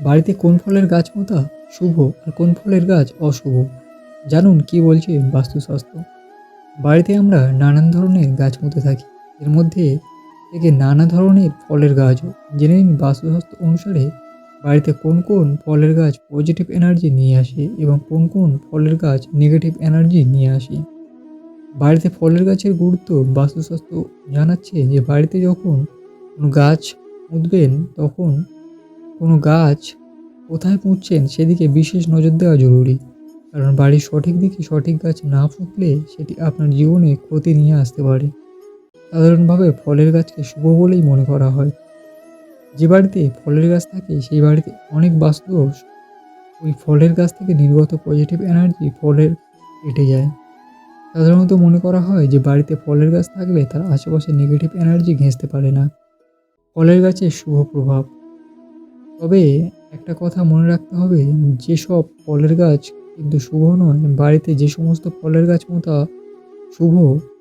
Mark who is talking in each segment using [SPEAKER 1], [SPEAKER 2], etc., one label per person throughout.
[SPEAKER 1] বাড়িতে কোন ফলের গাছ পোঁতা শুভ আর কোন ফলের গাছ অশুভ? জানুন কি বলছে বাস্তুশাস্ত্র। বাড়িতে আমরা নানান ধরনের গাছ পুঁতে থাকি। এর মধ্যে থেকে নানা ধরনের ফলের গাছও। জেনে নিন বাস্তুশাস্ত্র অনুসারে বাড়িতে কোন কোন ফলের গাছ পজিটিভ এনার্জি নিয়ে আসে এবং কোন কোন ফলের গাছ নেগেটিভ এনার্জি নিয়ে আসে। বাড়িতে ফলের গাছের গুরুত্ব বাস্তুশাস্ত্র জানাচ্ছে যে বাড়িতে যখন কোনো গাছ পুঁতবেন তখন কোনো গাছ কোথায় পুঁতছেন সেদিকে বিশেষ নজর দেওয়া জরুরি। কারণ বাড়ির সঠিক দিকে সঠিক গাছ না পুঁতলে সেটি আপনার জীবনে ক্ষতি নিয়ে আসতে পারে। সাধারণভাবে ফলের গাছকে শুভ বলেই মনে করা হয়। যে বাড়িতে ফলের গাছ থাকে সেই বাড়িতে অনেক বাস্তু ওই ফলের গাছ থেকে নির্গত পজিটিভ এনার্জি ফলের কেটে যায়। সাধারণত মনে করা হয় যে বাড়িতে ফলের গাছ থাকলে তার আশেপাশে নেগেটিভ এনার্জি ঘেঁষতে পারে না। ফলের গাছের শুভ প্রভাব। তবে একটা কথা মনে রাখতে হবে, যেসব ফলের গাছ কিন্তু শুভ নয়, বাড়িতে যে সমস্ত ফলের গাছ মোতা শুভ,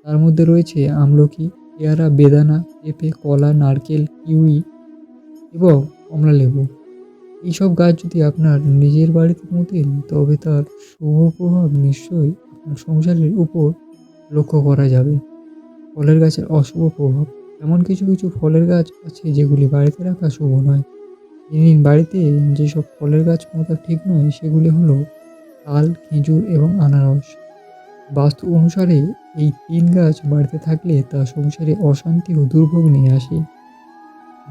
[SPEAKER 1] তার মধ্যে রয়েছে আমলকি, পেয়ারা, বেদানা, পেঁপে, কলা, নারকেল, কিউই এবং কমলা লেবু এইসব গাছ যদি আপনার নিজের বাড়িতে পোঁতেন তবে তার শুভ প্রভাব নিশ্চয়ই আপনার সংসারের উপর লক্ষ্য করা যাবে। ফলের গাছের অশুভ প্রভাব। এমন কিছু কিছু ফলের গাছ আছে যেগুলি বাড়িতে রাখা শুভ নয়। জেনে নিন বাড়িতে যেসব ফলের গাছ পোঁতা ঠিক নয়, সেগুলি হলো তাল, খেজুর এবং আনারস। বাস্তু অনুসারে এই তিন গাছ বাড়িতে থাকলে তা সংসারে অশান্তি ও দুর্ভোগ নিয়ে আসে।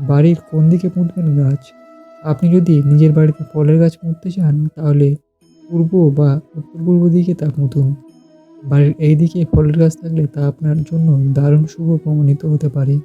[SPEAKER 1] বাড়ির কোন দিকে পুঁতবেন গাছ? আপনি যদি নিজের বাড়িতে ফলের গাছ পুঁততে চান, তাহলে পূর্ব বা উত্তর পূর্ব দিকে তা পুঁতুন। বাড়ির এই দিকে ফলের গাছ থাকলে তা আপনার জন্য দারুণ শুভ প্রমাণিত হতে পারে।